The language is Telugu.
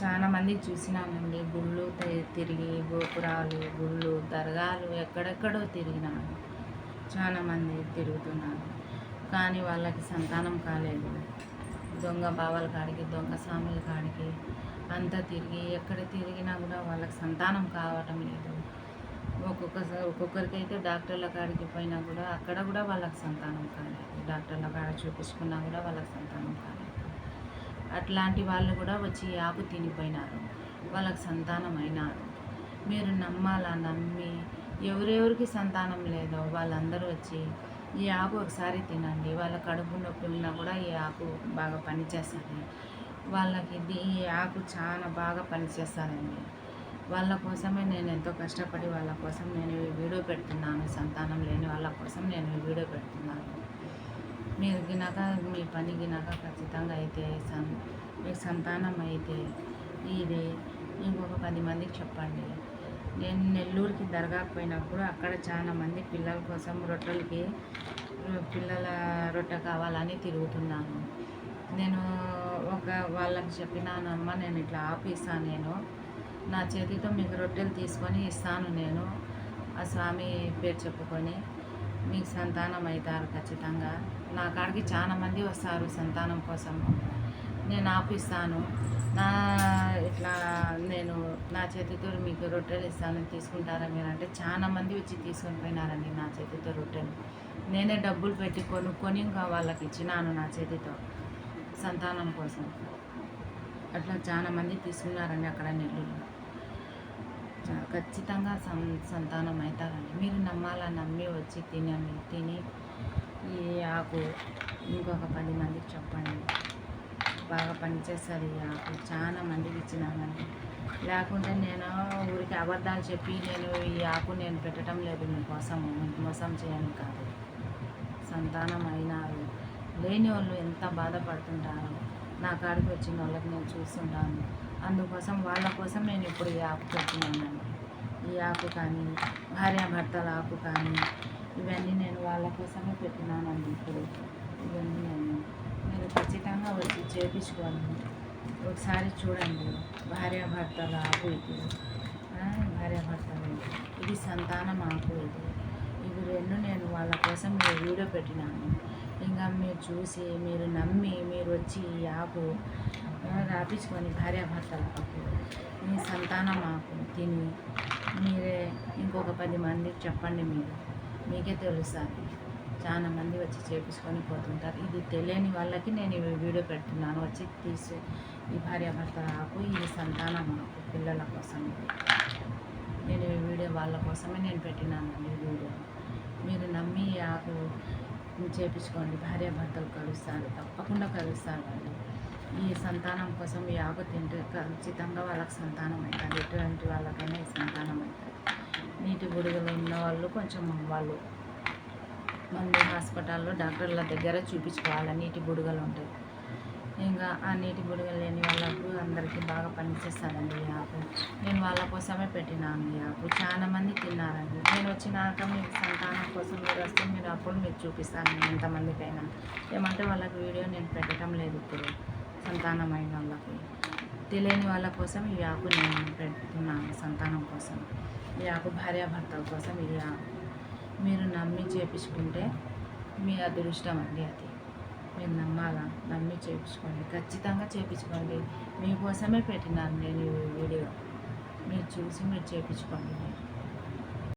చాలా మంది చూసినానండి గుళ్ళు తిరిగి గోపురాలు గుళ్ళు దర్గాలు ఎక్కడెక్కడో తిరిగినాను చాలా మంది తిరుగుతున్నారు. కానీ వాళ్ళకి సంతానం కాలేదు. దొంగ బావల కాడికి దొంగ స్వాముల కాడికి అంతా తిరిగి ఎక్కడ తిరిగినా కూడా వాళ్ళకి సంతానం కావటం లేదు. ఒక్కొక్కసారి ఒక్కొక్కరికైతే డాక్టర్ల కాడికి పోయినా కూడా అక్కడ కూడా వాళ్ళకి సంతానం కాలేదు. డాక్టర్ల కాడ చూపించుకున్నా కూడా వాళ్ళకి సంతానం కాలేదు. అట్లాంటి వాళ్ళు కూడా వచ్చి ఈ ఆకు తినిపోయినారు. వాళ్ళకి సంతానం అయినారు. మీరు నమ్మాలా? నమ్మి ఎవరెవరికి సంతానం లేదో వాళ్ళందరూ వచ్చి ఈ ఆకు ఒకసారి తినండి. వాళ్ళ కడుపు నొప్పి ఉన్నా కూడా ఈ ఆకు బాగా పనిచేస్తుంది. వాళ్ళకి ఇది ఈ ఆకు చాలా బాగా పనిచేస్తుందండి. వాళ్ళ కోసమే నేను ఎంతో కష్టపడి వాళ్ళ కోసం నేను వీడియో పెడుతున్నాను. సంతానం లేని వాళ్ళ కోసం నేను వీడియో పెడుతున్నాను. మీరు గినాక మీ పని గినాక ఖచ్చితంగా అయితే సం మీకు సంతానం అయితే ఇది. ఇంకొక పది మందికి చెప్పండి. నేను నెల్లూరుకి దర్గాకు పోయినప్పుడు అక్కడ చాలా మంది పిల్లల కోసం రొట్టెలకి పిల్లల రొట్టె కావాలని తిరుగుతున్నాను. నేను ఒక వాళ్ళకి చెప్పినానమ్మ నేను ఇట్లా ఆపిస్తాను నేను. నా చేతితో మీకు రొట్టెలు తీసుకొని ఇస్తాను నేను. ఆ స్వామి పేరు చెప్పుకొని. మీకు సంతానం అవుతారు ఖచ్చితంగా. నా కాడికి చాలామంది వస్తారు సంతానం కోసము నేను ఆపిస్తాను. నా ఇట్లా నేను నా చేతితో మీకు రొట్టెలు ఇస్తాను. తీసుకుంటారా మీరు అంటే చాలా మంది వచ్చి తీసుకొని పోయినారండి నా చేతితో రొట్టెలు. నేనే డబ్బులు పెట్టి కొనుక్కొని ఇంకా వాళ్ళకి ఇచ్చినాను నా చేతితో సంతానం కోసం. అట్లా చాలా మంది తీసుకున్నారండి అక్కడ నెల్లూరులో ఖచ్చితంగా సం సంతానం అవుతారండి. మీరు నమ్మాలా? నమ్మి వచ్చి తినండి. తిని ఈ ఆకు ఇంకొక పది మందికి చెప్పండి. బాగా పనిచేస్తుంది ఈ ఆకు. చాలా మందికి ఇచ్చినానండి లేకుంటే నేను ఊరికి అబద్ధాలు చెప్పి నేను ఈ ఆకు నేను పెట్టడం లేదు. మీకోసం మోసం చేయను కాదు. సంతానం అయినారు. లేని వాళ్ళు ఎంత బాధపడుతుంటారు? నా కాడికి వచ్చిన వాళ్ళకి నేను చూస్తుంటాను. అందుకోసం వాళ్ళ కోసం నేను ఇప్పుడు ఈ ఆకు పెట్టినానండి ఈ ఆకు కానీ భార్యాభర్తల ఆకు కానీ ఇవన్నీ నేను వాళ్ళ కోసమే పెట్టినానండి ఇప్పుడు. ఇవన్నీ నేను మీరు ఖచ్చితంగా వచ్చి చేపించుకోండి ఒకసారి చూడండి భార్యాభర్తల ఆకు ఇది. భార్యాభర్తలు ఇది. సంతానం ఆకు ఇది. ఇవి రెండు నేను వాళ్ళ కోసం ఈ వీడియో పెట్టినాను. ఇంకా మీరు చూసి మీరు నమ్మి మీరు వచ్చి ఈ ఆకు రాపించుకొని భార్యాభర్తల ఆకు మీ సంతానం ఆకు తిని ఇంకొక పది మందికి చెప్పండి మీరు. మీకే తెలుస్తుంది చాలా మంది వచ్చి చేపించుకొని పోతుంటారు. ఇది తెలియని వాళ్ళకి నేను ఈ వీడియో పెడుతున్నాను. వచ్చి తీసి ఈ భార్యాభర్త నాకు ఈ సంతానం నాకు పిల్లల కోసం నేను ఈ వీడియో వాళ్ళ కోసమే నేను పెట్టినానండి ఈ వీడియో. మీరు నమ్మి ఈ ఆకు చేపించుకోండి భార్యాభర్తలు కలుస్తారు. తప్పకుండా కలుస్తారు వాళ్ళు. ఈ సంతానం కోసం ఈ ఆకు తింటే ఖచ్చితంగా వాళ్ళకి సంతానం అవుతుంది. ఎటువంటి వాళ్ళకైనా ఈ సంతానం అవుతుంది. బుడుగలు ఉన్న వాళ్ళు కొంచెం వాళ్ళు మంది హాస్పిటల్లో డాక్టర్ల దగ్గర చూపించుకోవాలి. నీటి బుడగలు ఉంటాయి ఇంకా ఆ నీటి బుడగలు లేని వాళ్ళకు అందరికీ బాగా పనిచేస్తుందండి ఈ యాప్. నేను వాళ్ళ కోసమే పెట్టినాను ఈ ఆకు చాలా మంది తిన్నారండి. నేను వచ్చినాక మీకు సంతానం కోసం మీరు వస్తే మీరు అప్పుడు మీకు చూపిస్తాను ఎంతమందికైనా. ఏమంటే వాళ్ళకి వీడియో నేను పెట్టడం లేదు ఇప్పుడు సంతానం అయిన వాళ్ళకి. తెలియని వాళ్ళ కోసం ఈ ఆకు నేను పెడుతున్నాను సంతానం కోసం. ఈ ఆకు భార్యాభర్తల కోసం ఇది మీరు నమ్మి చేపించుకుంటే మీ అదృష్టం అండి అది. మీరు నమ్మాలా? నమ్మి చేయించుకోండి ఖచ్చితంగా చేయించుకోండి మీకోసమే పెట్టినాను నేను ఈ వీడియో. మీరు చూసి మీరు చేయించుకోండి మీరు